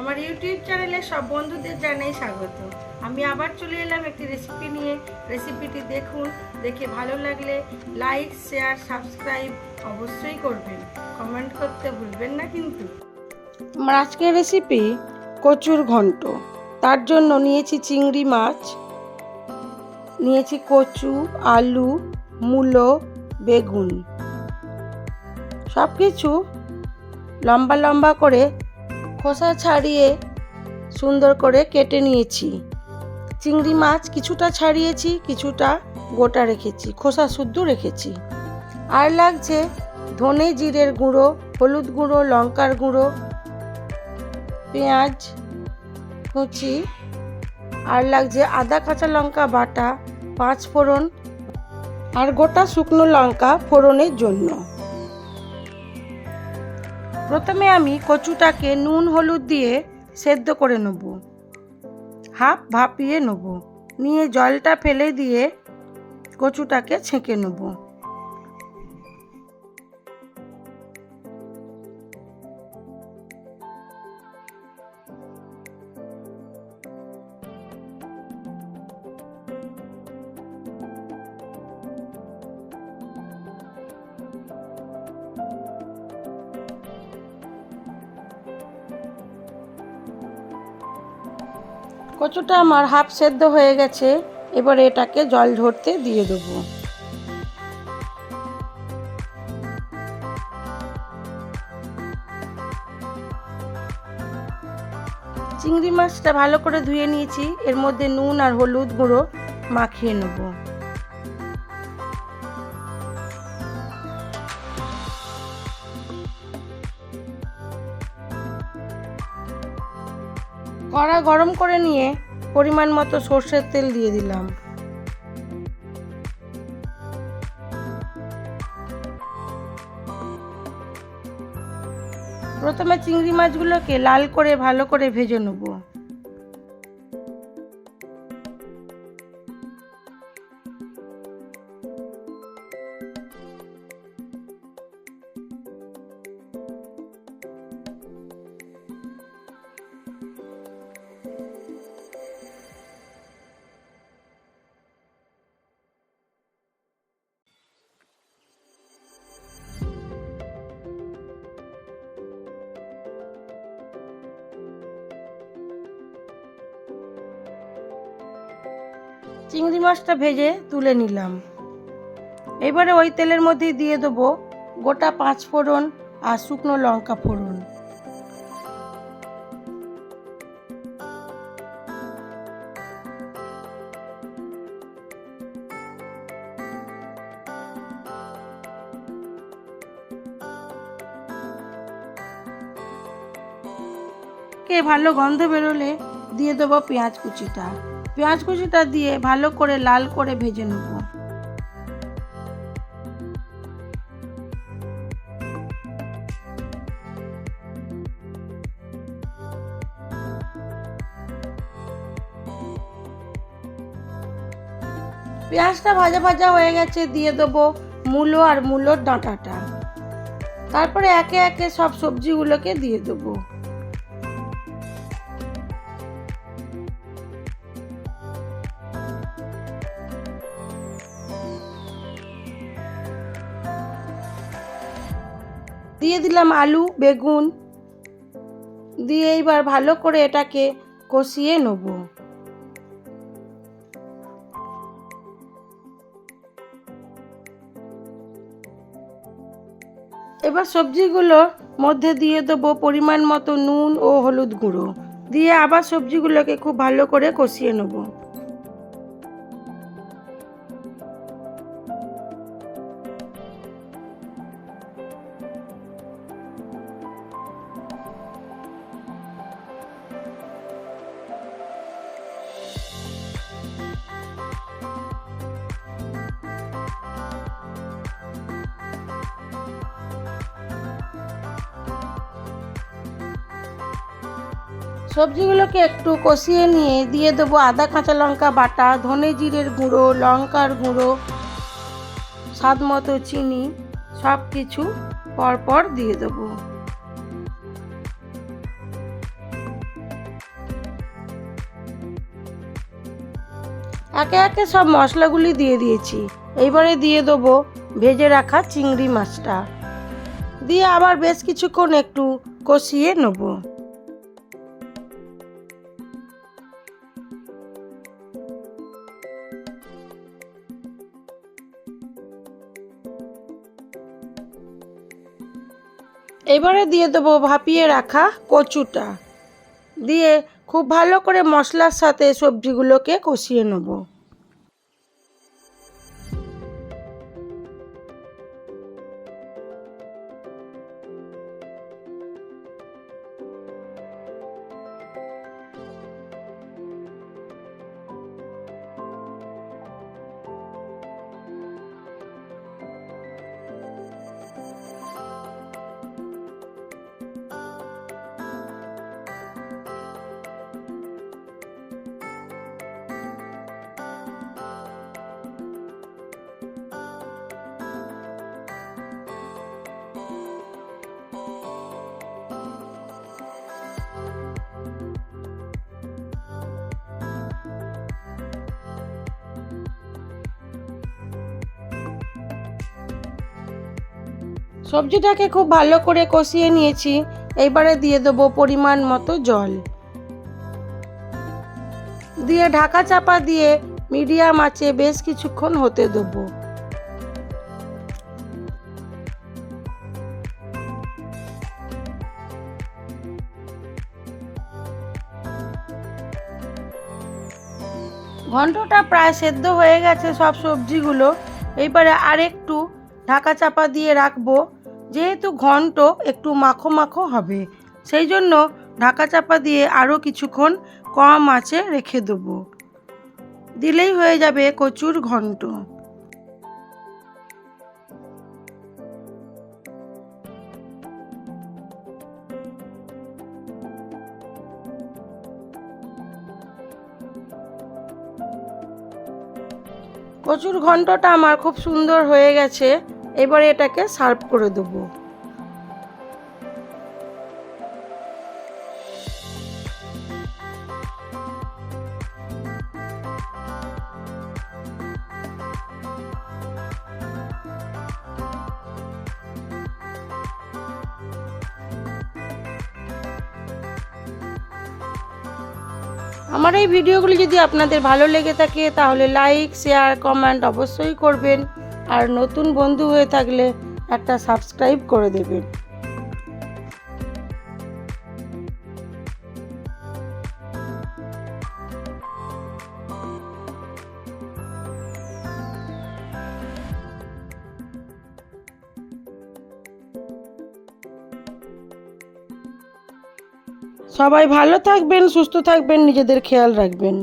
আমার ইউটিউব চ্যানেলে সব বন্ধুদের জানাই স্বাগত। আমি আবার চলে এলাম একটি রেসিপি নিয়ে। রেসিপিটি দেখুন, দেখে ভালো লাগলে লাইক শেয়ার সাবস্ক্রাইব অবশ্যই করবেন। কমেন্ট করতে ভুলবেন না কিন্তু। আমার আজকের রেসিপি কচুর ঘন্ট। তার জন্য নিয়েছি চিংড়ি মাছ, নিয়েছি কচু, আলু, মূলো, বেগুন। সব কিছু লম্বা লম্বা করে খোসা ছাড়িয়ে সুন্দর করে কেটে নিয়েছি। চিংড়ি মাছ কিছুটা ছাড়িয়েছি, কিছুটা গোটা রেখেছি, খোসা শুদ্ধ রেখেছি। আর লাগছে ধনে জিরের গুঁড়ো, হলুদ গুঁড়ো, লঙ্কার গুঁড়ো, পেঁয়াজ, কুচি, আর লাগছে আদা, কাঁচা লঙ্কা বাটা, পাঁচ ফোড়ন, আর গোটা শুকনো লঙ্কা ফোড়নের জন্য। প্রথমে আমি কচুটাকে নুন, হলুদ দিয়ে সেদ্ধ করে নেব। হাফ ভাপিয়ে নেব। নিয়ে জলটা ফেলে দিয়ে কচুটাকে ছেঁকে নেব। কচুটা আমার হাফ সেদ্ধ হয়ে গেছে, এবার এটাকে জল ঝরতে দিয়ে দেবো। চিংড়ি মাছটা ভালো করে ধুয়ে নিয়েছি, এর মধ্যে নুন আর হলুদ গুঁড়ো মাখিয়ে নেব। কড়া গরম করে নিয়ে পরিমাণ মতো সর্ষের তেল দিয়ে দিলাম। প্রথমে চিংড়ি মাছগুলোকে লাল করে ভালো করে ভেজে নেব। চিংড়ি মাছটা ভেজে তুলে নিলাম। এবারে ওই তেলের মধ্যেই দিয়ে দেবো গোটা পাঁচ ফোড়ন আর শুকনো লঙ্কা ফোড়ন। কে ভালো গন্ধ বেরোলে দিয়ে দেবো পেঁয়াজ কুচিটা। পেঁয়াজ কুচিটা দিয়ে ভালো করে লাল করে ভেজে নেব। পেঁয়াজটা ভাজা ভাজা হয়ে গেছে, দিয়ে দেবো মূলো আর মূলোর ডাঁটাটা। তারপরে একে একে সব সবজিগুলোকে দিয়ে দেবো। দিয়ে দিলাম আলু, বেগুন। দিয়ে এইবার ভালো করে এটাকে কষিয়ে নেব। এবার সবজিগুলোর মধ্যে দিয়ে দেবো পরিমাণ মতো নুন ও হলুদ গুঁড়ো। দিয়ে আবার সবজিগুলোকে খুব ভালো করে কষিয়ে নেব। সবজিগুলোকে একটু কষিয়ে নিয়ে দিয়ে দেবো আদা, কাঁচা লঙ্কা বাটা, ধনে জিরের গুঁড়ো, লঙ্কার গুঁড়ো, স্বাদ মতো চিনি, সব কিছু পরপর দিয়ে দেবো। একে একে সব মশলাগুলি দিয়ে দিয়েছি। এইবারে দিয়ে দেবো ভেজে রাখা চিংড়ি মাছটা। দিয়ে আবার বেশ কিছুক্ষণ একটু কষিয়ে নেব। এবারে দিয়ে দেবো ভাপিয়ে রাখা কচুটা। দিয়ে খুব ভালো করে মশলার সাথে সবজিগুলোকে কষিয়ে নেব। সবজিটাকে খুব ভালো করে কষিয়ে নিয়েছি। এইবারে দিয়ে দেবো পরিমাণ মতো জল। দিয়ে ঢাকা চাপা দিয়ে মিডিয়াম আঁচে বেশ কিছুক্ষণ হতে দেবো। ঘন্টটা প্রায় সেদ্ধ হয়ে গেছে সব সবজিগুলো। এইবারে আরেকটু ঢাকা চাপা দিয়ে রাখব, যেহেতু ঘন্ট একটু মাখো মাখো হবে। সেই জন্য ঢাকা চাপা দিয়ে আরও কিছুক্ষণ কম আঁচে রেখে দেবো। দিলেই হয়ে যাবে কচুর ঘন্ট। কচুর ঘন্টটা আমার খুব সুন্দর হয়ে গেছে। এবারে এটাকে সার্ভ করে দেবো। আমার এই ভিডিওগুলি যদি আপনাদের ভালো লেগে থাকে, তাহলে লাইক শেয়ার কমেন্ট অবশ্যই করবেন। আর নতুন বন্ধু হয়ে থাকলে একটা সাবস্ক্রাইব করে দেবেন। সবাই ভালো থাকবেন, সুস্থ থাকবেন, নিজেদের খেয়াল রাখবেন।